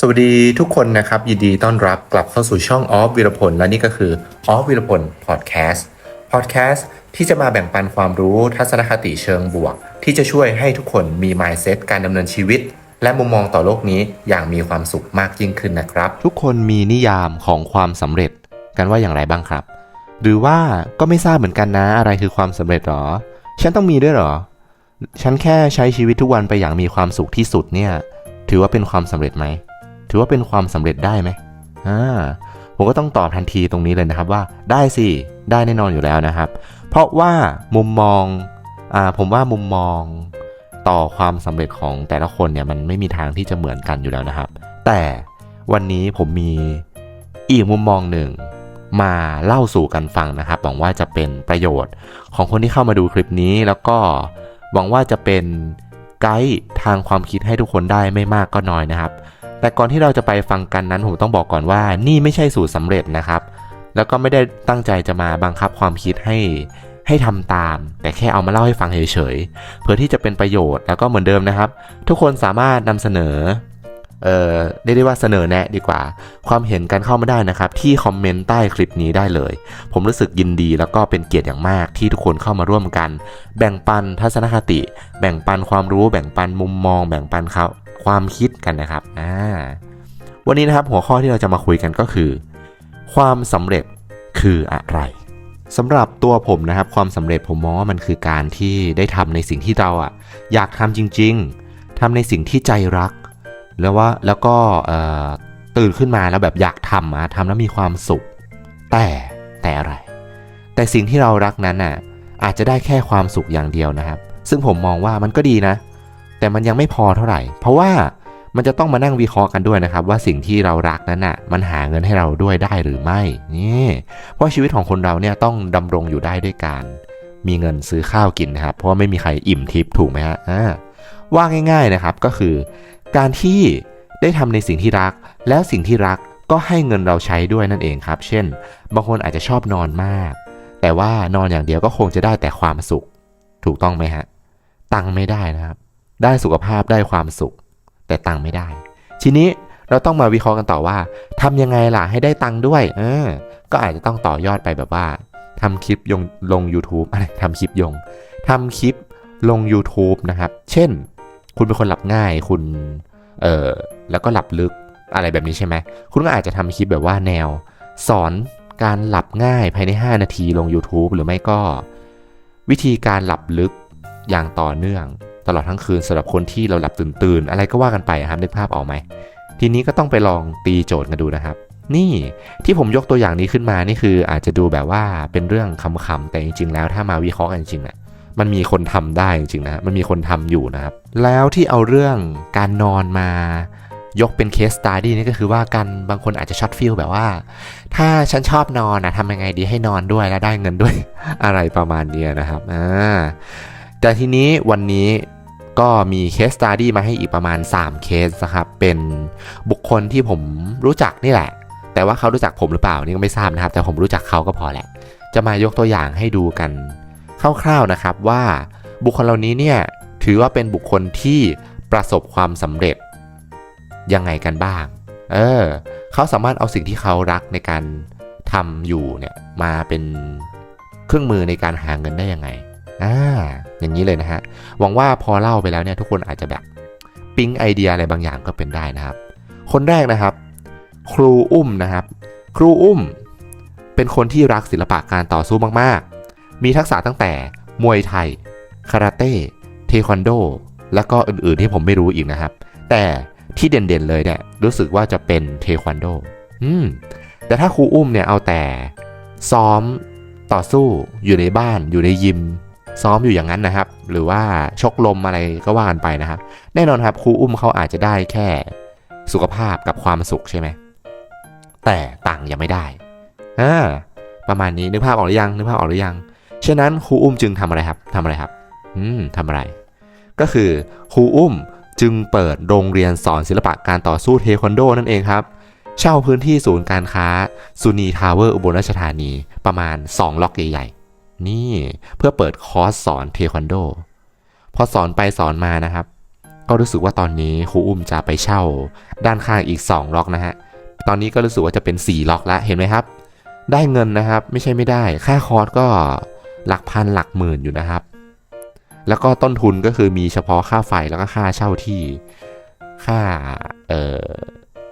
สวัสดีทุกคนนะครับยินดีต้อนรับกลับเข้าสู่ช่องออฟวิรพลและนี่ก็คือออฟวิรพลพอดแคสต์พอดแคสต์ที่จะมาแบ่งปันความรู้ทัศนคติเชิงบวก ที่จะช่วยให้ทุกคนมี mindset การดำเนินชีวิต และมุมมองต่อโลกนี้อย่างมีความสุขมากยิ่งขึ้นนะครับ ทุกคนมีนิยามของความสำเร็จกันว่าอย่างไรบ้างครับ หรือว่าก็ไม่ทราบเหมือนกันนะอะไรคือความสำเร็จหรอ ฉันต้องมีด้วยหรอ ฉันแค่ใช้ชีวิตทุกวันไปอย่างมีความสุขที่สุดเนี่ยถือว่าเป็นความสำเร็จไหม ถือว่าเป็นความสำเร็จได้ไหมอ่าผมก็ต้องตอบทันทีตรงนี้เลยนะครับว่าได้สิ ได้แน่นอนอยู่แล้วนะครับ เพราะว่ามุมมองอ่าผมว่ามุมมองต่อความสำเร็จของแต่ละคนเนี่ยมันไม่มีทางที่จะเหมือนกันอยู่แล้วนะครับ แต่วันนี้ผมมีอีกมุมมองหนึ่งมาเล่าสู่กันฟังนะครับหวังว่าจะเป็นประโยชน์ของคนที่เข้ามาดูคลิปนี้ แล้วก็หวังว่าจะเป็นไกด์ทางความคิดให้ทุกคนได้ไม่มากก็น้อยนะครับ แต่ก่อนที่เราจะไปฟังกันนั้นผมต้องบอกก่อนว่านี่ไม่ใช่สูตรสำเร็จนะครับ แล้วก็ไม่ได้ตั้งใจจะมาบังคับความคิดให้ให้ทำตาม แต่แค่เอามาเล่าให้ฟังเฉยๆเพื่อที่จะเป็นประโยชน์แล้วก็เหมือนเดิมนะครับ ทุกคนสามารถนำเสนอเอ่อเรียกได้ว่าเสนอแนะดีกว่า ความเห็นกันเข้ามาได้นะครับ ที่คอมเมนต์ใต้คลิปนี้ได้เลย ผมรู้สึกยินดีแล้วก็เป็นเกียรติอย่างมากที่ทุกคนเข้ามาร่วมกัน แบ่งปันทัศนคติ แบ่งปันความรู้ แบ่งปันมุมมอง แบ่งปันเขา ความคิดกันนะครับอ่าวันนี้นะครับหัวข้อที่เราจะมาคุยกันก็คือ ความสำเร็จคืออะไรสำหรับตัวผมนะครับ ความสำเร็จผมมองว่ามันคือการที่ได้ทำในสิ่งที่เราอะอยากทำจริง ๆทำในสิ่งที่ใจรัก แล้วว่าแล้วก็ตื่นขึ้นมาแล้วแบบอยากทำอะทำแล้วมีความสุข แต่แต่อะไร แต่สิ่งที่เรารักนั้นน่ะอาจจะได้แค่ความสุขอย่างเดียวนะครับ ซึ่งผมมองว่ามันก็ดีนะ แต่มันยังไม่พอเท่าไหร่ เพราะว่ามันจะต้องมานั่งวิเคราะห์กันด้วยนะครับ ว่าสิ่งที่เรารักนั้นน่ะมันหาเงินให้เราด้วยได้หรือไม่นี่เพราะชีวิตของคนเราเนี่ยต้องดำรงอยู่ได้ด้วยการ มีเงินซื้อข้าวกินนะครับ เพราะว่าไม่มีใครอิ่มทิพย์ถูกไหมฮะว่าง่าย ๆนะครับก็คือ การที่ได้ทำในสิ่งที่รัก แล้วสิ่งที่รักก็ให้เงินเราใช้ด้วยนั่นเองครับ เช่น บางคนอาจจะชอบนอนมาก แต่ว่านอนอย่างเดียวก็คงจะได้แต่ความสุข ถูกต้องไหมฮะตังค์ไม่ได้นะครับ ได้สุขภาพได้ความสุข แต่ตังค์ไม่ได้ ทีนี้เราต้องมาวิเคราะห์กันต่อว่าทำยังไงล่ะให้ได้ตังค์ด้วย เออ ก็อาจจะต้องต่อยอดไปแบบว่าทำคลิปยงลง YouTube อะไรทำคลิปยงทำคลิปลง YouTube นะครับ เช่น คุณเป็นคนหลับง่ายคุณ เออแล้วก็หลับลึกอะไรแบบนี้ใช่ไหม คุณก็อาจจะทำคลิปแบบว่าแนว สอนการหลับง่ายภายใน 5 นาทีลง YouTube หรือไม่ก็ วิธีการหลับลึกอย่างต่อเนื่อง ตลอดทั้งคืนสำหรับคนที่เราหลับตื่นๆอะไรก็ว่ากันไปอะครับนึกภาพออกไหมทีนี้ก็ต้องไปลองตีโจทย์กันดูนะครับ นี่ที่ผมยกตัวอย่างนี้ขึ้นมานี่คืออาจจะดูแบบว่าเป็นเรื่องคำๆแต่จริงๆ แล้วถ้ามาวิเคราะห์กันจริงๆอะมันมีคนทำได้จริงๆนะมันมีคนทำอยู่นะครับ แล้วที่เอาเรื่องการนอนมายกเป็นเคสตัดดี้นี่ก็คือว่ากันบางคนอาจจะช็อตฟิลแบบว่า ถ้าฉันชอบนอนนะทำยังไงดีให้นอนด้วยและได้เงินด้วย อะไรประมาณนี้นะครับอ่าแต่ทีนี้วันนี้ ก็มีเคสตัดดี้มาให้อีกประมาณ 3 เคสนะครับ เป็นบุคคลที่ผมรู้จักนี่แหละ แต่ว่าเขารู้จักผมหรือเปล่านี่ก็ไม่ทราบนะครับ แต่ผมรู้จักเขาก็พอแหละ จะมายกตัวอย่างให้ดูกันคร่าวๆนะครับว่าบุคคลเหล่านี้เนี่ยถือว่าเป็นบุคคลที่ประสบความสำเร็จยังไงกันบ้าง เออ เขาสามารถเอาสิ่งที่เขารักในการทำอยู่เนี่ยมาเป็นเครื่องมือในการหาเงินได้ยังไง อ่าอย่างนี้เลยนะฮะหวังว่าพอเล่าไปแล้วเนี่ยทุกคนอาจจะแบบปิ๊งไอเดียอะไรบางอย่างก็เป็นได้นะครับ คนแรกนะครับ ครูอุ้มนะครับ ครูอุ้ม เป็นคนที่รักศิลปะการต่อสู้มากๆ มีทักษะตั้งแต่มวยไทยคาราเต้เทควันโด แล้วก็อื่นๆที่ผมไม่รู้อีกนะครับ แต่ที่เด่นๆเลยเนี่ยรู้สึกว่าจะเป็นเทควันโดอืมแต่ถ้าครูอุ้มเนี่ยเอาแต่ซ้อมต่อสู้อยู่ในบ้านอยู่ในยิม ซ้อมอยู่อย่างนั้นนะครับ หรือว่าชกลมอะไรก็ว่ากันไปนะครับ แน่นอนครับครูอุ้มเขาอาจจะได้แค่สุขภาพกับความสุขใช่ไหมแต่ตังค์ยังไม่ได้อ่าประมาณนี้นึกภาพออกหรือยังนึกภาพออกหรือยังฉะนั้นครูอุ้มจึงทำอะไรครับทำอะไรครับ อืมทำอะไร ก็คือครูอุ้มจึงเปิดโรงเรียนสอนศิลปะการต่อสู้เทควันโดนั่นเองครับ เช่าพื้นที่ศูนย์การค้าซูนีทาวเวอร์อุบลราชธานีประมาณ 2 ล็อกใหญ่ๆ นี่เพื่อเปิดคอร์สสอนเทควันโด พอสอนไปสอนมานะครับ ก็รู้สึกว่าตอนนี้ครูอุ้มจะไปเช่า ด้านข้างอีก 2 ล็อกนะฮะ ตอนนี้ก็รู้สึกว่าจะเป็น 4 ล็อกแล้วเห็นไหมครับ ได้เงินนะครับไม่ใช่ไม่ได้ ค่าคอร์สก็หลักพันหลักหมื่นอยู่นะครับ แล้วก็ต้นทุนก็คือมีเฉพาะค่าไฟแล้วก็ค่าเช่าที่ ค่าเอ่อ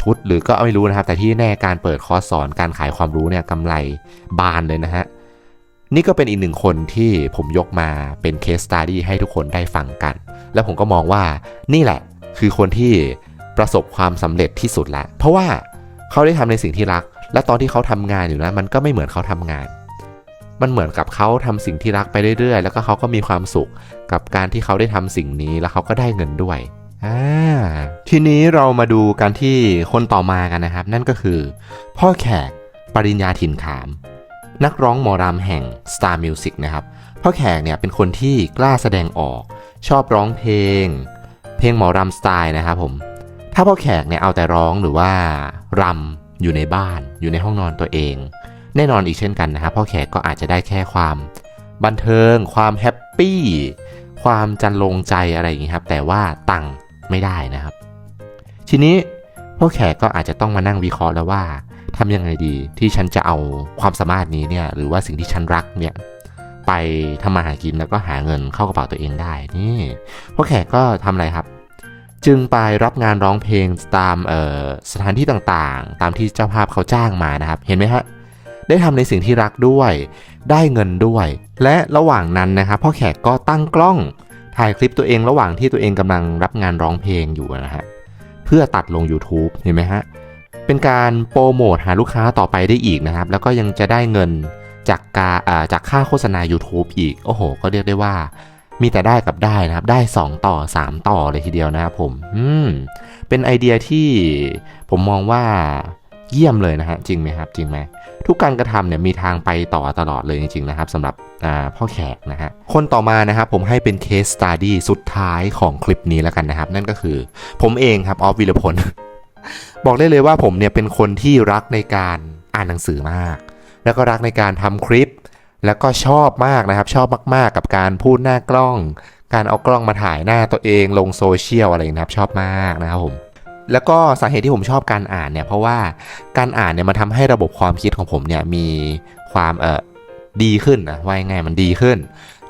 ชุดหรือก็ไม่รู้นะครับ แต่ที่แน่การเปิดคอร์สสอนการขายความรู้เนี่ยกำไรบานเลยนะฮะ นี่ก็เป็นอีกหนึ่งคนที่ผมยกมาเป็นเคสต u d ดี้ให้ทุกคนได้ฟังกัน แล้วผมก็มองว่านี่แหละคือคนที่ประสบความสำเร็จที่สุดล้วเพราะว่าเขาได้ทำในสิ่งที่รัก และตอนที่เขาทำงานอยู่นะมันก็ไม่เหมือนเขาทำงาน มันเหมือนกับเขาทำสิ่งที่รักไปเรื่อยๆ แล้วก็เขาก็มีความสุขกับการที่เขาได้ทำสิ่งนี้แล้วเขาก็ได้เงินด้วยอ่าทีนี้เรามาดูกันที่คนต่อมากันนะครับ นั่นก็คือ พ่อแขกปริญญาถิ่นขาม นักร้องหมอรำแห่ง Star Music นะครับพ่อแขกเนี่ยเป็นคนที่กล้าแสดงออก ชอบร้องเพลง เพลงหมอรำสไตล์นะครับผมถ้าพ่อแขกเนี่ยเอาแต่ร้องหรือว่ารำอยู่ในบ้าน อยู่ในห้องนอนตัวเอง แน่นอนอีกเช่นกันนะครับพ่อแขกก็อาจจะได้แค่ความบันเทิง ความแฮปปี้ความจันลงใจอะไรอย่างนี้ครับ แต่ว่าตังไม่ได้นะครับ ทีนี้พ่อแขกก็อาจจะต้องมานั่งวิเคราะห์แล้วว่า ทำยังไงดีที่ฉันจะเอาความสามารถนี้เนี่ยหรือว่าสิ่งที่ฉันรักเนี่ยไปทำมาหากินแล้วก็หาเงินเข้ากระเป๋าตัวเองได้นี่พ่อแขกก็ทำอะไรครับ จึงไปรับงานร้องเพลงตามสถานที่ต่างๆ ตามที่เจ้าภาพเขาจ้างมานะครับ เห็นไหมฮะได้ทำในสิ่งที่รักด้วย ได้เงินด้วย และระหว่างนั้นนะครับพ่อแขกก็ตั้งกล้องถ่ายคลิปตัวเองระหว่างที่ตัวเองกำลังรับงานร้องเพลงอยู่นะฮะเพื่อตัดลง YouTube เห็นไหมฮะ เป็นการโปรโมทหาลูกค้าต่อไปได้อีกนะครับ แล้วก็ยังจะได้เงินจากกาจากค่าโฆษณา YouTube อีก โอ้โห ก็เรียกได้ว่า มีแต่ได้กับได้นะครับ ได้ 2 ต่อ 3 ต่อเลยทีเดียวนะครับผม อืม เป็นไอเดียที่ผมมองว่าเยี่ยมเลยนะฮะ จริงไหมครับ จริงไหม ทุกการกระทำเนี่ยมีทางไปต่อตลอดเลยจริงๆนะครับสำหรับพ่อแขกนะฮะ คนต่อมานะครับผมให้เป็นเคสสต u d ดี้สุดท้ายของคลิปนี้แล้วกันนะครับ นั่นก็คือผมเองครับออฟวิลพล บอกได้เลยว่าผมเนี่ยเป็นคนที่รักในการอ่านหนังสือมาก แล้วก็รักในการทำคลิป แล้วก็ชอบมากนะครับ ชอบมากๆกับการพูดหน้ากล้อง การเอากล้องมาถ่ายหน้าตัวเองลงโซเชียลอะไรนะครับ ชอบมากนะครับผมแล้วก็สาเหตุที่ผมชอบการอ่านเนี่ยเพราะว่าการอ่านเนี่ยมันทำให้ระบบความคิดของผมเนี่ยมีความเออดีขึ้นนะว่ายังไงมันดีขึ้น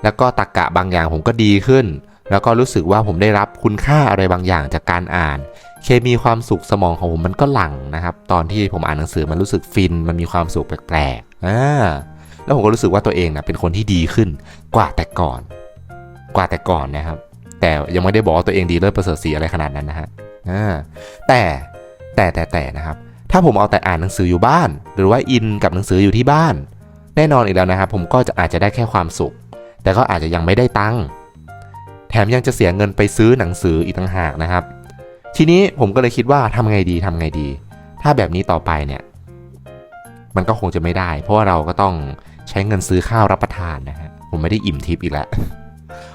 แล้วก็ตรกกะบางอย่างผมก็ดีขึ้น แล้วก็รู้สึกว่าผมได้รับคุณค่าอะไรบางอย่างจากการอ่าน เคมีความสุขสมองของผมมันก็หลั่งนะครับ ตอนที่ผมอ่านหนังสือมันรู้สึกฟิน มันมีความสุขแปลกๆอ่าแล้วผมก็รู้สึกว่าตัวเองนะเป็นคนที่ดีขึ้นกว่าแต่ก่อน กว่าแต่ก่อนนะครับ แต่ยังไม่ได้บอกว่าตัวเองดีเลิศประเสริฐสีอะไรขนาดนั้นนะฮะอ่าแต่แต่แต่แต่นะครับ ถ้าผมเอาแต่อ่านหนังสืออยู่บ้าน หรือว่าอินกับหนังสืออยู่ที่บ้าน แน่นอนอีกแล้วนะครับ ผมก็จะอาจจะได้แค่ความสุข แต่ก็อาจจะยังไม่ได้ตังค์ แถมยังจะเสียเงินไปซื้อหนังสืออีกต่างหากนะครับ ทีนี้ผมก็เลยคิดว่าทำไงดีทำไงดี ถ้าแบบนี้ต่อไปเนี่ย มันก็คงจะไม่ได้ เพราะว่าเราก็ต้องใช้เงินซื้อข้าวรับประทานนะฮะผมไม่ได้อิ่มทิปอีกแล้ว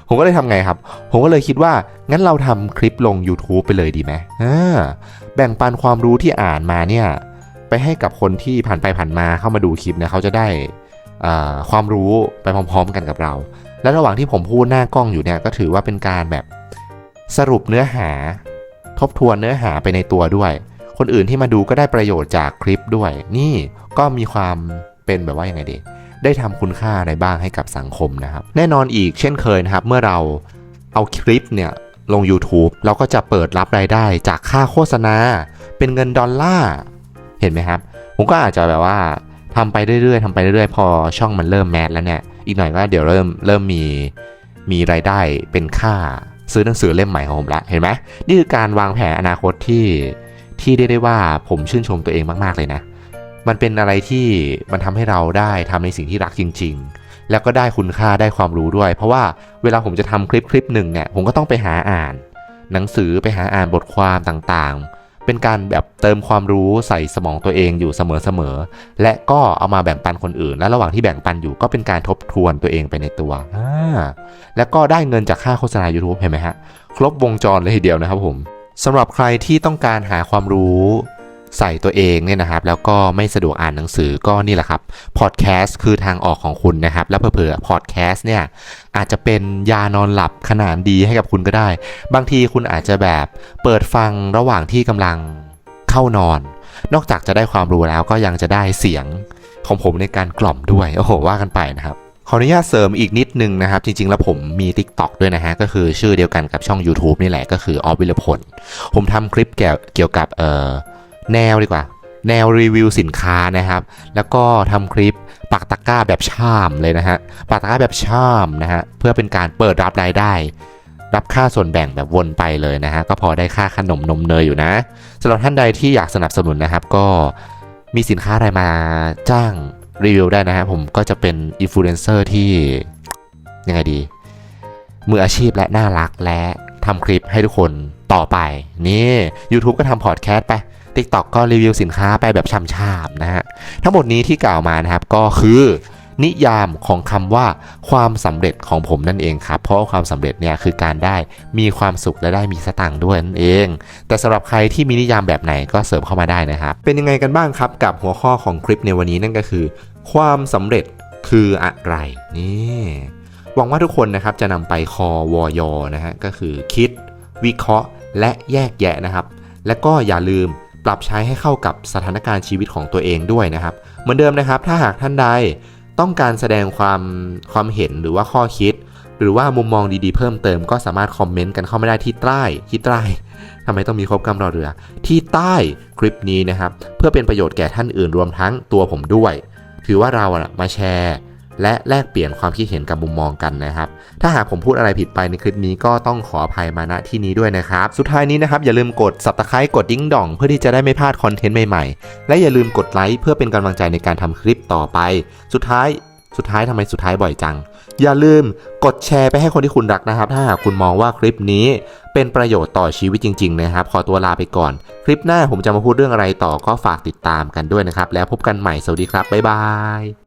ผมก็เลยทำไงครับ ผมก็เลยคิดว่างั้นเราทำคลิปลง YouTube ไปเลยดีไหมแบ่งปันความรู้ที่อ่านมาเนี่ยไปให้กับคนที่ผ่านไปผ่านมาเข้ามาดูคลิปเนี่ยเขาจะได้ความรู้ไปพร้อม ๆ กันกับเรา และระหว่างที่ผมพูดหน้ากล้องอยู่เนี่ยก็ถือว่าเป็นการแบบสรุปเนื้อหา ทบทวนเนื้อหาไปในตัวด้วย คนอื่นที่มาดูก็ได้ประโยชน์จากคลิปด้วย นี่ก็มีความเป็นแบบว่ายังไงดีได้ทำคุณค่าอะไรบ้างให้กับสังคมนะครับ แน่นอนอีกเช่นเคยนะครับ เมื่อเราเอาคลิปเนี่ยลง YouTube เราก็จะเปิดรับรายได้จากค่าโฆษณา เป็นเงินดอลลาร์เห็นไหมครับ ผมก็อาจจะแบบว่าทำไปเรื่อยๆทำไปเรื่อยๆ พอช่องมันเริ่มแมสแล้วเนี่ย อีกหน่อยก็เดี๋ยวเริ่มเริ่มมีมีรายได้เป็นค่าซื้อหนังสือเล่มใหม่ของผมละเห็นไหมนี่คือการวางแผนอนาคตที่ที่ได้ได้ว่าผมชื่นชมตัวเองมาก ๆ เลยนะ มันเป็นอะไรที่มันทำให้เราได้ทำในสิ่งที่รักจริง ๆ แล้วก็ได้คุณค่าได้ความรู้ด้วย เพราะว่าเวลาผมจะทำคลิปคลิปหนึ่งเนี่ยผมก็ต้องไปหาอ่าน หนังสือไปหาอ่านบทความต่างๆ เป็นการแบบเติมความรู้ใส่สมองตัวเองอยู่เสมอๆ และก็เอามาแบ่งปันคนอื่น และระหว่างที่แบ่งปันอยู่ก็เป็นการทบทวนตัวเองไปในตัว แล้วก็ได้เงินจากค่าโฆษณา YouTube เห็นไหมฮะ ครบวงจรเลยทีเดียวนะครับผมสำหรับใครที่ต้องการหาความรู้ ใส่ตัวเองเนี่ยนะครับ แล้วก็ไม่สะดวกอ่านหนังสือก็นี่แหละครับพอดแคสต์คือทางออกของคุณนะครับ แล้วเผื่อพอดแคสต์เนี่ยอาจจะเป็นยานอนหลับขนาดดีให้กับคุณก็ได้ บางทีคุณอาจจะแบบเปิดฟังระหว่างที่กำลังเข้านอน นอกจากจะได้ความรู้แล้วก็ยังจะได้เสียงของผมในการกล่อมด้วยโอ้โหว่ากันไปนะครับขออนุญาตเสริมอีกนิดนึงนะครับ จริง ๆ แล้วผมมี TikTok ด้วยนะฮะ ก็คือชื่อเดียวกันกับช่อง YouTube นี่แหละก็คือออฟวิลพล ผมทำคลิปเกี่ยวกับเอ่อ แนวดีกว่า แนวรีวิวสินค้านะครับ แล้วก็ทำคลิปปักตะกร้าแบบชามเลยนะฮะปักตะกร้าแบบชามนะฮะเพื่อเป็นการเปิดรับรายได้ รับค่าส่วนแบ่งแบบวนไปเลยนะฮะก็พอได้ค่าขนมนมเนยอยู่นะสำหรับท่านใดที่อยากสนับสนุนนะครับ ก็มีสินค้าอะไรมาจ้างรีวิวได้นะฮะผมก็จะเป็นอินฟลูเอนเซอร์ที่ยังไงดี มืออาชีพและน่ารักและทำคลิปให้ทุกคนต่อไป นี่ YouTube ก็ทำพอดแคสต์ไป TikTok ก็รีวิวสินค้าไปแบบช่ำๆนะฮะ ทั้งหมดนี้ที่กล่าวมานะครับก็คือนิยามของคำว่าความสำเร็จของผมนั่นเองครับ เพราะความสำเร็จเนี่ยคือการได้มีความสุขและได้มีสตังค์ด้วยนั่นเอง แต่สำหรับใครที่มีนิยามแบบไหนก็เสริมเข้ามาได้นะครับ เป็นยังไงกันบ้างครับกับหัวข้อของคลิปในวันนี้นั่นก็คือ ความสำเร็จคืออะไรนี่หวังว่าทุกคนนะครับจะนำไปคอวอยนะฮะก็คือคิด วิเคราะห์และแยกแยะนะครับ และก็อย่าลืม ปรับใช้ให้เข้ากับสถานการณ์ชีวิตของตัวเองด้วยนะครับ เหมือนเดิมนะครับ ถ้าหากท่านใดต้องการแสดงความความเห็นหรือว่าข้อคิด หรือว่ามุมมองดีๆเพิ่มเติมก็สามารถคอมเมนต์กันเข้ามาได้ที่ใต้ที่ใต้ทำไมต้องมีครบกำรอเรือ ที่ใต้คลิปนี้นะครับ เพื่อเป็นประโยชน์แก่ท่านอื่นรวมทั้งตัวผมด้วย ถือว่าเราอะมาแชร์ และแลกเปลี่ยนความคิดเห็นกับมุมมองกันนะครับ ถ้าหากผมพูดอะไรผิดไปในคลิปนี้ก็ต้องขออภัยมาณที่นี้ด้วยนะครับ สุดท้ายนี้นะครับอย่าลืมกด subscribe กดดิ้งดอง เพื่อที่จะได้ไม่พลาดคอนเทนต์ใหม่ๆ และอย่าลืมกดไลค์เพื่อเป็นกำลังใจในการทำคลิปต่อไป สุดท้ายสุดท้ายทำไมสุดท้ายบ่อยจัง อย่าลืมกดแชร์ไปให้คนที่คุณรักนะครับ ถ้าหากคุณมองว่าคลิปนี้เป็นประโยชน์ต่อชีวิตจริงๆนะครับ ขอตัวลาไปก่อน คลิปหน้าผมจะมาพูดเรื่องอะไรต่อก็ฝากติดตามกันด้วยนะครับ แล้วพบกันใหม่ สวัสดีครับ บ๊ายบาย